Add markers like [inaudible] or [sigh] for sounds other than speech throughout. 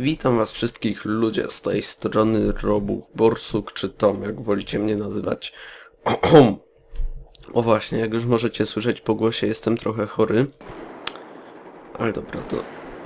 Witam was wszystkich ludzie z tej strony Robuch, Borsuk czy Tom, jak wolicie mnie nazywać. [clears throat] O właśnie, jak już możecie słyszeć po głosie, jestem trochę chory. Ale dobra, to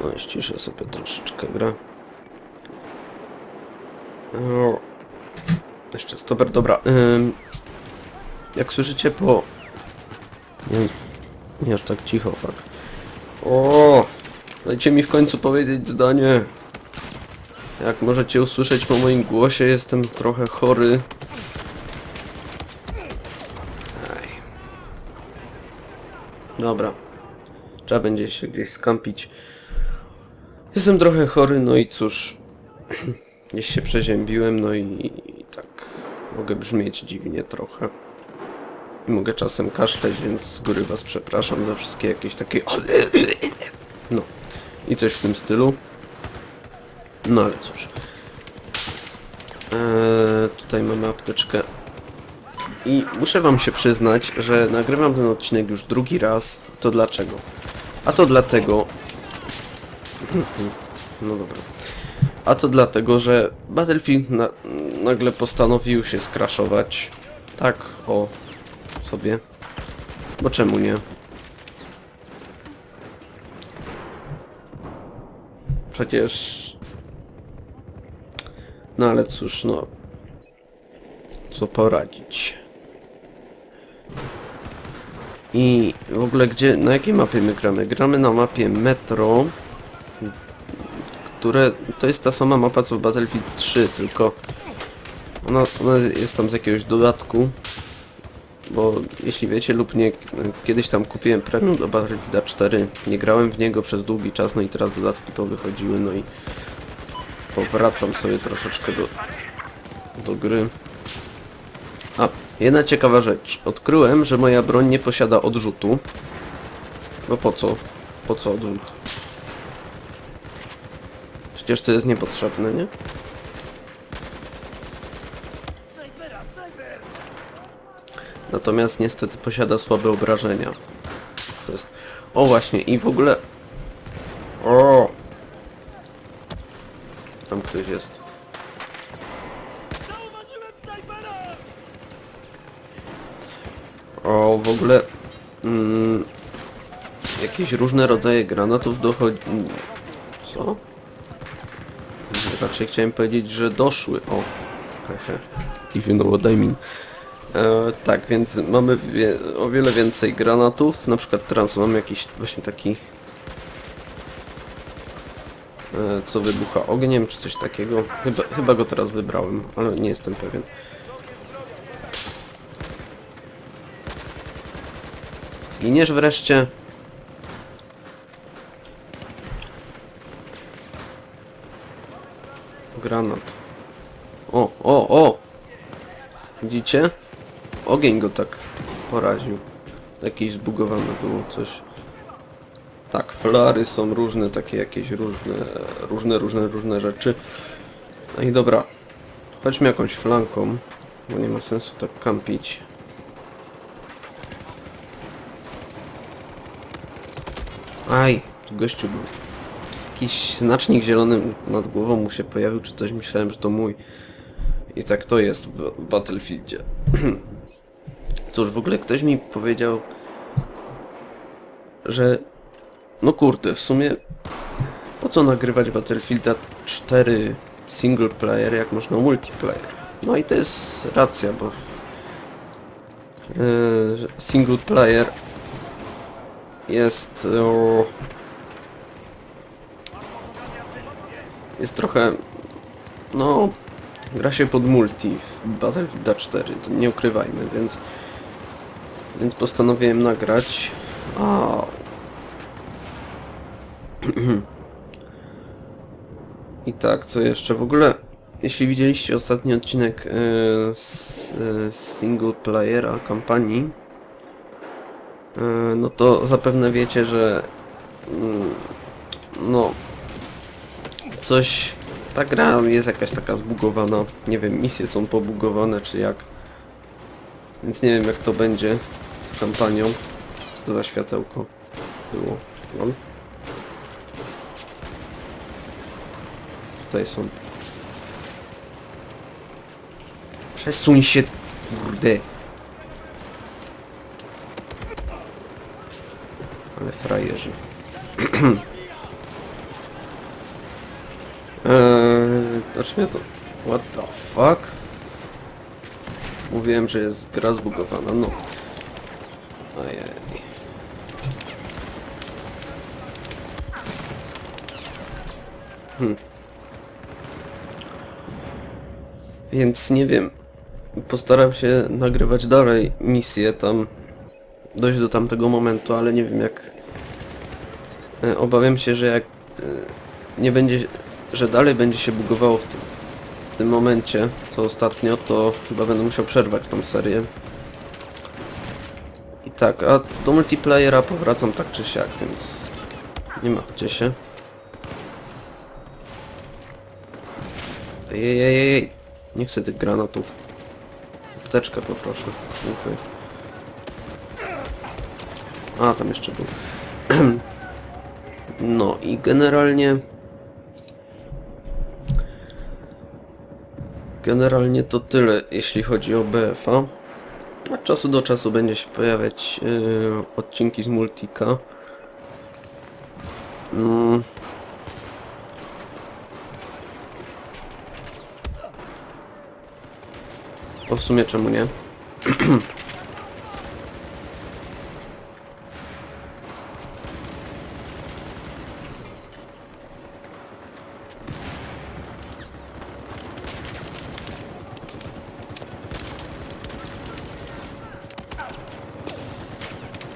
no, ściszę sobie troszeczkę grę. O, jeszcze stoper, dobra. Ym, jak słyszycie po... Nie, nie aż tak cicho, fuck. O, dajcie mi w końcu powiedzieć zdanie. Jak możecie usłyszeć po moim głosie, jestem trochę chory. Ej. Dobra. Trzeba będzie się gdzieś skampić. Jestem trochę chory, no i cóż. [clears throat] Gdzieś się przeziębiłem, no i, i tak mogę brzmieć dziwnie trochę. I mogę czasem kaszleć, więc z góry was przepraszam za wszystkie jakieś takie... [clears throat] No. I coś w tym stylu. No ale cóż. Eee, tutaj mamy apteczkę. I muszę wam się przyznać, że nagrywam ten odcinek już drugi raz. To dlaczego? A to dlatego... [clears throat] No dobra. A to dlatego, że Battlefield na, nagle postanowił się skraszować. Tak, o sobie. Bo czemu nie? Przecież... No ale cóż, no... Co poradzić? I w ogóle gdzie, na jakiej mapie my gramy? Gramy na mapie Metro, które, to jest ta sama mapa co w Battlefield 3, tylko ona, ona jest tam z jakiegoś dodatku, bo jeśli wiecie lub nie, kiedyś tam kupiłem premium do Battlefield 4, nie grałem w niego przez długi czas, no i teraz dodatki powychodziły, no i powracam sobie troszeczkę do, do gry. A, jedna ciekawa rzecz. Odkryłem, że moja broń nie posiada odrzutu. No po co? Po co odrzut? Przecież to jest niepotrzebne, nie? Natomiast niestety posiada słabe obrażenia. To jest... O właśnie, i w ogóle... O! Różne rodzaje granatów dochodzi... Co? Raczej chciałem powiedzieć, że doszły. O, hehe. If you know what I mean. E, tak, więc mamy wie, o wiele więcej granatów. Na przykład teraz mamy jakiś właśnie taki... E, co wybucha ogniem, czy coś takiego. Chyba, chyba go teraz wybrałem, ale nie jestem pewien. Zginiesz wreszcie. Granat. O, o, o! Widzicie? Ogień go tak poraził. Jakieś zbugowane było coś. Tak, flary są różne, takie jakieś różne, różne, różne, różne rzeczy. No i dobra. Chodźmy jakąś flanką, bo nie ma sensu tak kampić. Aj, tu gościu był. Jakiś znacznik zielony nad głową mu się pojawił, czy coś myślałem, że to mój. I tak to jest w Battlefieldzie. [clears throat] Cóż, w ogóle ktoś mi powiedział, że no kurde, w sumie po co nagrywać Battlefielda 4 single player, jak można multiplayer? No i to jest racja, bo yy, single player jest jest trochę no gra się pod multi w Battlefield 4, to nie ukrywajmy, więc więc postanowiłem nagrać a [clears throat] i tak, co jeszcze? W ogóle, jeśli widzieliście ostatni odcinek e, z e, single playera kampanii, e, no to zapewne wiecie, że mm, no coś ta gra jest jakaś taka zbugowana. Nie wiem, misje są pobugowane czy jak. Więc nie wiem jak to będzie z kampanią. Co to za światełko było? Lol. tutaj są. Przesuń się, kurde. Ale frajerzy. [clears throat] eee, znaczy mnie to... What the fuck? Mówiłem, że jest gra zbugowana, no. Ojej. Hmm. Więc nie wiem. Postaram się nagrywać dalej misję tam. Dojść do tamtego momentu, ale nie wiem jak... E, Obawiam się, że jak e, nie będzie... że dalej będzie się bugowało w, w tym momencie, co ostatnio, to chyba będę musiał przerwać tą serię. I tak, a do multiplayera powracam tak czy siak, więc nie ma gdzie się. Ej, ej, ej, ej. Nie chcę tych granatów. Apteczkę poproszę. Dziękuję. A, tam jeszcze był. [clears throat] No i generalnie... Generalnie to tyle, jeśli chodzi o BFA. Od czasu do czasu będzie się pojawiać yy, odcinki z Multika. Mm. W sumie czemu nie? [clears throat]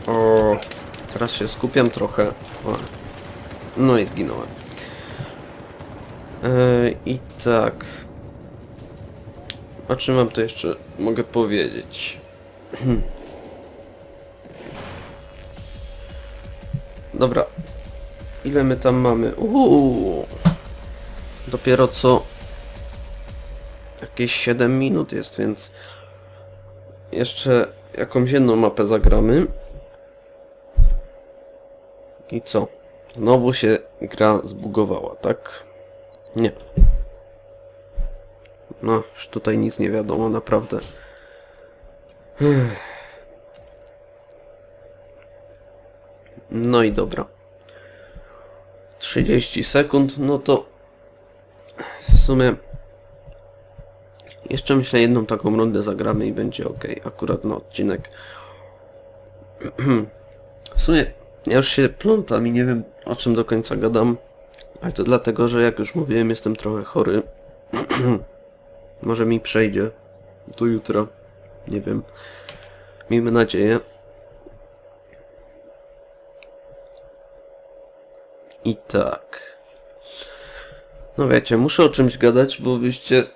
O, teraz się skupiam trochę. O. No i zginąłem. E, I tak. O czym wam to jeszcze mogę powiedzieć? [clears throat] Dobra. Ile my tam mamy? Uuu. Dopiero co jakieś 7 minut jest, więc jeszcze jakąś jedną mapę zagramy. I co? Znowu się gra zbugowała, tak? Nie. No, już tutaj nic nie wiadomo, naprawdę. [sighs] No i dobra. 30 sekund, no to w sumie jeszcze myślę jedną taką rundę zagramy i będzie ok, akurat na odcinek. [clears throat] W sumie ja już się plątam i nie wiem o czym do końca gadam, ale to dlatego, że jak już mówiłem jestem trochę chory. [clears throat] Może mi przejdzie do jutra. Nie wiem. Miejmy nadzieję. I tak. No wiecie, muszę o czymś gadać, bo byście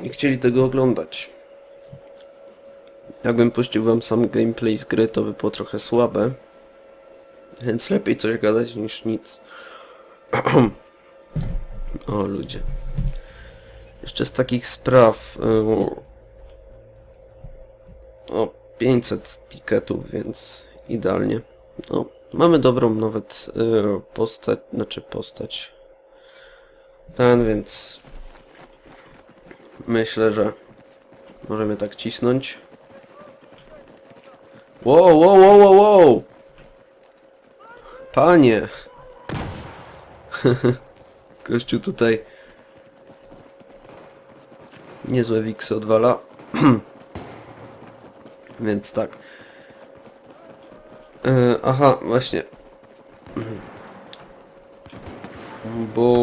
nie chcieli tego oglądać. Jakbym puścił wam sam gameplay z gry, to by było trochę słabe. Więc lepiej coś gadać niż nic. [clears throat] o ludzie. Jeszcze z takich spraw. y, O 500 tiketów, więc idealnie. No, mamy dobrą nawet y, postać, znaczy postać. Ten, więc myślę, że możemy tak cisnąć. Wow, wow, wow, wow, wow! Panie! [laughs] Gościu tutaj niezłe wiksy odwala. [clears throat] Więc tak. E, aha, właśnie. Bo...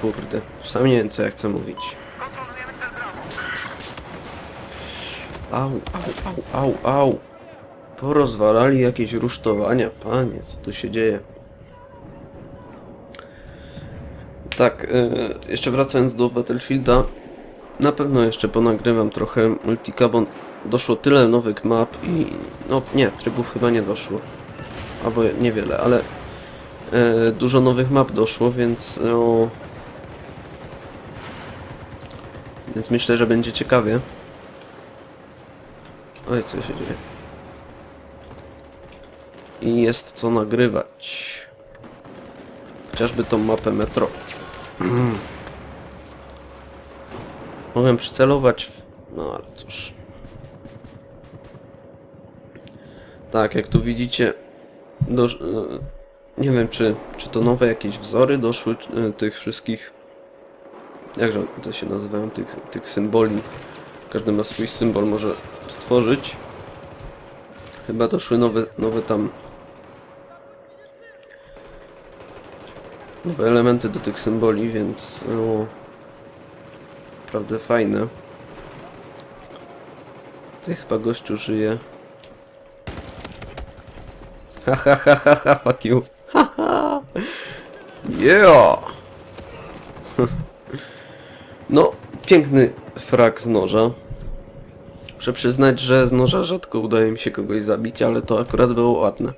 Kurde, sam nie wiem co ja chcę mówić. Au, au, au, au, au. Porozwalali jakieś rusztowania, panie, co tu się dzieje? Tak, e, jeszcze wracając do Battlefielda, na pewno jeszcze ponagrywam trochę multika, bo doszło tyle nowych map i... no nie, trybów chyba nie doszło. Albo niewiele, ale e, dużo nowych map doszło, więc no... Więc myślę, że będzie ciekawie. Oj, co się dzieje? I jest co nagrywać. Chociażby tą mapę metro. [clears throat] Mogłem przycelować w... No ale cóż. Tak, jak tu widzicie, e, nie wiem czy, czy to nowe jakieś wzory doszły e, tych wszystkich... Jakże to się nazywają? Tych, tych symboli. Każdy ma swój symbol, może stworzyć. Chyba doszły nowe, nowe tam... Nowe elementy do tych symboli, więc... Naprawdę fajne. Tutaj chyba gościu żyje. Ha ha ha ha ha, fuck you. Ha ha. Yeah! [laughs] No, piękny frak z noża. Muszę przyznać, że z noża rzadko udaje mi się kogoś zabić, ale to akurat było ładne.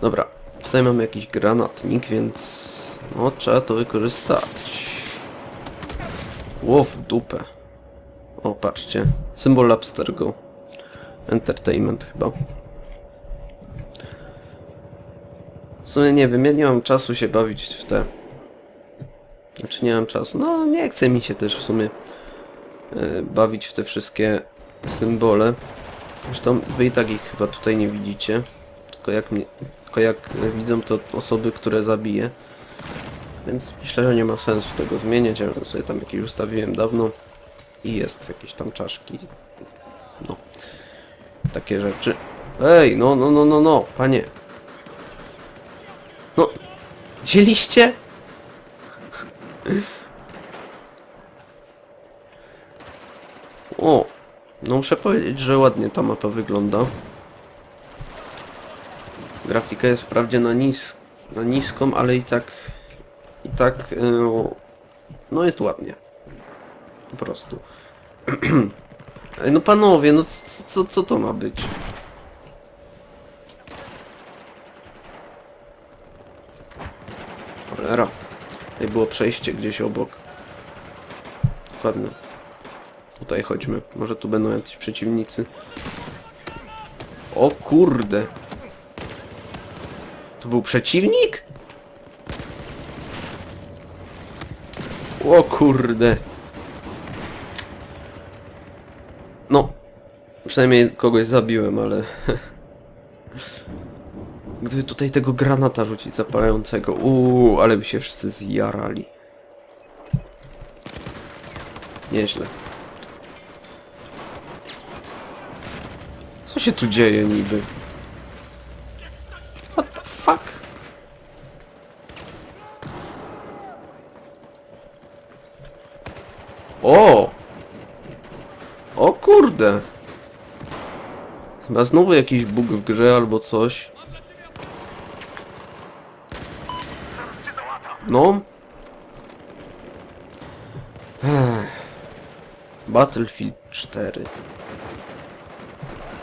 Dobra, tutaj mamy jakiś granatnik, więc no trzeba to wykorzystać. Ło w dupę. O, patrzcie. Symbol Abstergo. Entertainment chyba. W sumie nie wiem, ja nie mam czasu się bawić w te... Znaczy nie mam czasu. No nie chce mi się też w sumie e, bawić w te wszystkie symbole. Zresztą wy i tak ich chyba tutaj nie widzicie. Tylko jak, mnie, tylko jak widzą to osoby, które zabiję. Więc myślę, że nie ma sensu tego zmieniać. Ja sobie tam jakieś ustawiłem dawno. I jest jakieś tam czaszki. No. Takie rzeczy. Ej, no, no, no, no, no, panie. No, dzieliście? O, no muszę powiedzieć, że ładnie ta mapa wygląda. Grafika jest wprawdzie na, nis na niską, ale i tak i tak e, no jest ładnie. Po prostu. [clears throat] No panowie, no co, co to ma być? Tutaj było przejście gdzieś obok. Dokładnie. Tutaj chodźmy. Może tu będą jacyś przeciwnicy. O kurde. To był przeciwnik? O kurde. No. Przynajmniej kogoś zabiłem, ale... [laughs] Gdyby tutaj tego granata rzucić zapalającego, uuu, ale by się wszyscy zjarali. Nieźle. Co się tu dzieje niby? What the fuck? O! O kurde! Chyba znowu jakiś bóg w grze albo coś. No. Ech. Battlefield 4.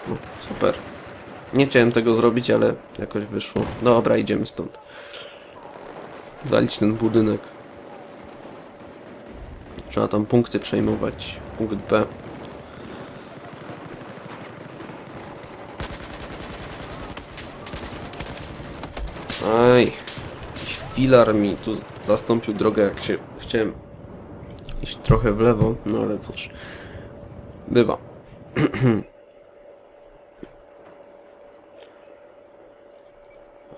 No, super. Nie chciałem tego zrobić, ale jakoś wyszło. Dobra, idziemy stąd. Walić ten budynek. Trzeba tam punkty przejmować. Punkt B. Aj. Filar mi tu zastąpił drogę, jak się chciałem iść trochę w lewo, no ale cóż. Bywa. [clears throat]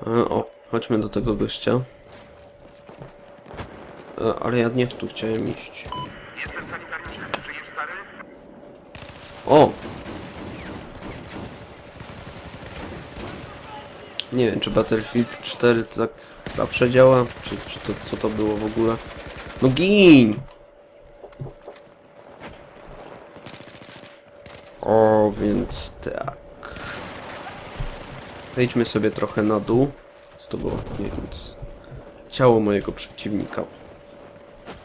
E, O, chodźmy do tego gościa. E, Ale ja nie tu chciałem iść. O! Nie wiem, czy Battlefield 4 tak zawsze działa, czy, czy to, co to było w ogóle. No gin! O, więc tak. Wejdźmy sobie trochę na dół. Co to było? Nie, nic. Ciało mojego przeciwnika.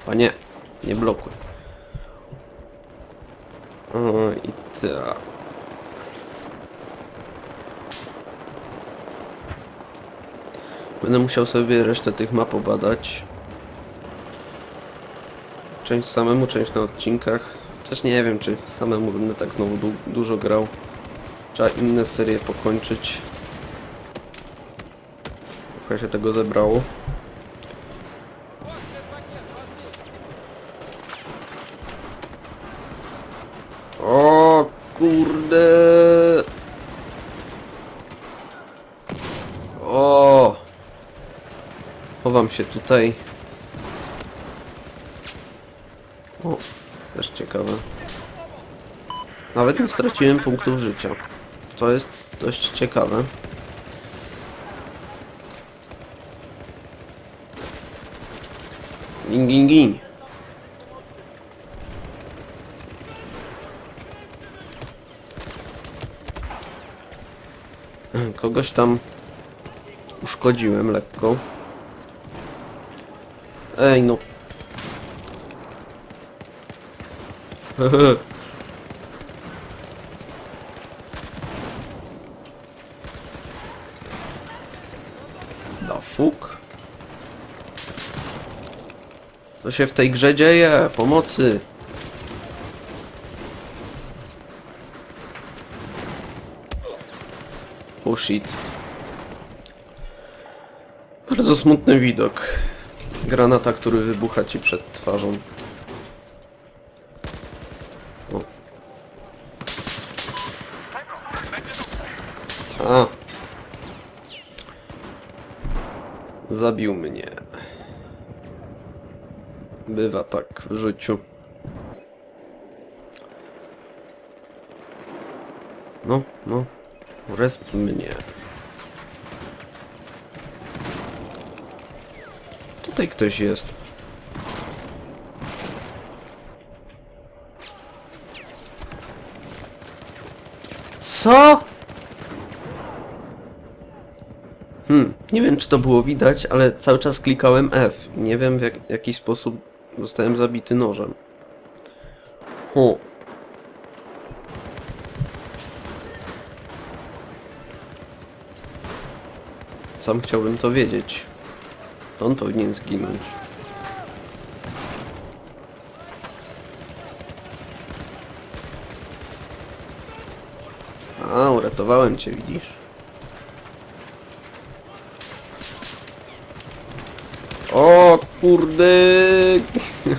Panie, nie blokuj. O, i tak. Będę musiał sobie resztę tych map obadać. Część samemu, część na odcinkach. Też nie wiem, czy samemu będę tak znowu du dużo grał. Trzeba inne serie pokończyć. Trochę się tego zebrało. O kurde. O. Chowam się tutaj. O, też ciekawe. Nawet nie straciłem punktów życia. To jest dość ciekawe. Gin, gin, gin. Kogoś tam uszkodziłem lekko. Ej no. [laughs] Da fuk. Co się w tej grze dzieje? Pomocy! Oh shit. Bardzo smutny widok. Granata, który wybucha ci przed twarzą. O. A. Zabił mnie. Bywa tak w życiu. No, no. Resp mnie. Tutaj ktoś jest. Co? Hmm, nie wiem czy to było widać, ale cały czas klikałem F. Nie wiem w jak, jaki sposób zostałem zabity nożem. O. Sam chciałbym to wiedzieć. To on powinien zginąć. A, uratowałem cię, widzisz? O kurde! [laughs]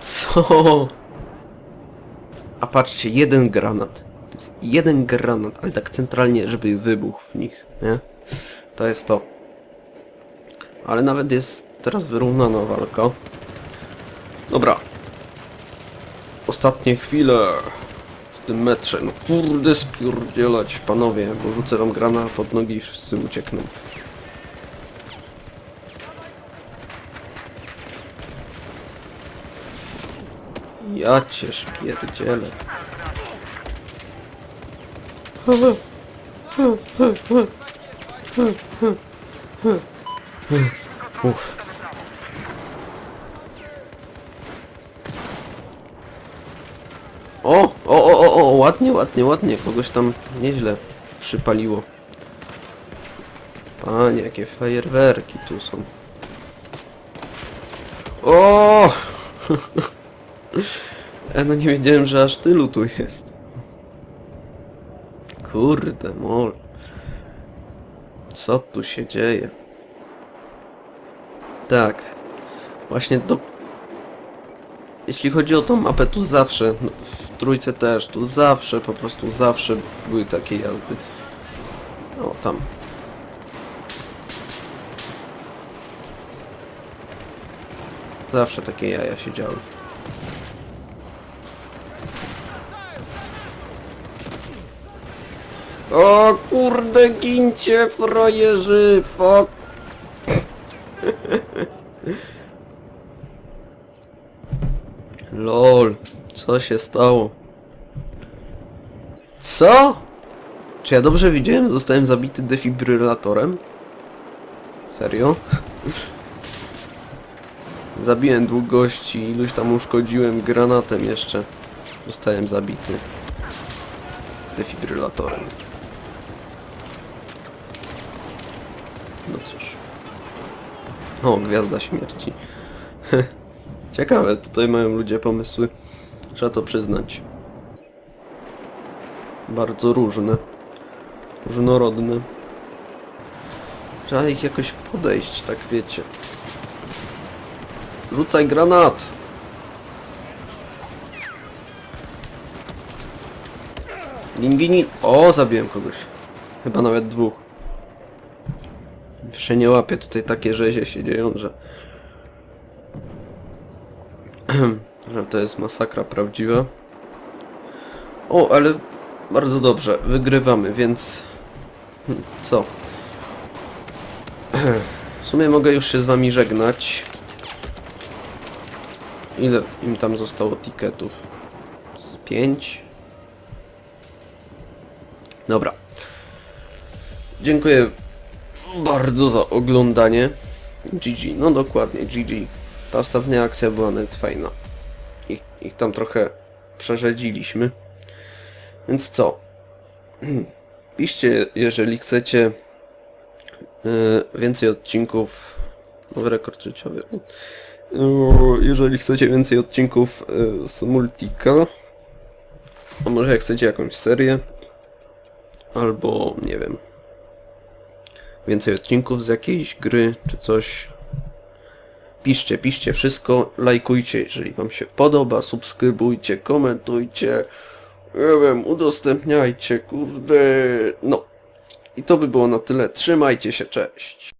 Co? A patrzcie, jeden granat. To jest jeden granat, ale tak centralnie, żeby wybuchł w nich, nie? To jest to. Ale nawet jest teraz wyrównana walka. Dobra. Ostatnie chwile w tym metrze. No kurde spierdzielać, panowie, bo rzucę wam grana pod nogi i wszyscy uciekną. Ja cię szpierdzielę. Uff. O, o, o, o, o, ładnie, ładnie, ładnie. Kogoś tam nieźle przypaliło. Panie, jakie fajerwerki tu są. O! [laughs] E, no nie wiedziałem, że aż tylu tu jest. Kurde, mol. Co tu się dzieje? Tak. Właśnie do... Jeśli chodzi o tą mapę, tu zawsze, no, w trójce też, tu zawsze, po prostu zawsze były takie jazdy. O, tam. Zawsze takie jaja się działy. O kurde, gincie, frajerzy, fuck. Co się stało? Co? Czy ja dobrze widziałem? Zostałem zabity defibrylatorem? Serio? [laughs] Zabiłem dwóch gości, iluś tam uszkodziłem granatem jeszcze. Zostałem zabity defibrylatorem. No cóż. O, gwiazda śmierci. [laughs] Ciekawe, tutaj mają ludzie pomysły. Trzeba to przyznać. Bardzo różne. Różnorodne. Trzeba ich jakoś podejść, tak wiecie. Rzucaj granat! Gingini... O, zabiłem kogoś. Chyba nawet dwóch. Jeszcze nie łapię, tutaj takie rzezie się dzieją, że... [clears throat] że to jest masakra prawdziwa. O, ale bardzo dobrze, wygrywamy, więc... Hmm, Co? W sumie mogę już się z wami żegnać. Ile im tam zostało tiketów? Z pięć? Dobra. Dziękuję bardzo za oglądanie. GG, no dokładnie, GG. Ta ostatnia akcja była nawet fajna. Ich, tam trochę przerzedziliśmy. Więc co? [clears throat] Piszcie, jeżeli chcecie yy, więcej odcinków. Nowy rekord życiowy. Yy, jeżeli chcecie więcej odcinków yy, z Multika, a może jak chcecie jakąś serię, albo nie wiem, więcej odcinków z jakiejś gry czy coś. Piszcie, piszcie wszystko, lajkujcie, jeżeli wam się podoba, subskrybujcie, komentujcie, nie wiem, udostępniajcie, kurde, no. I to by było na tyle, trzymajcie się, cześć.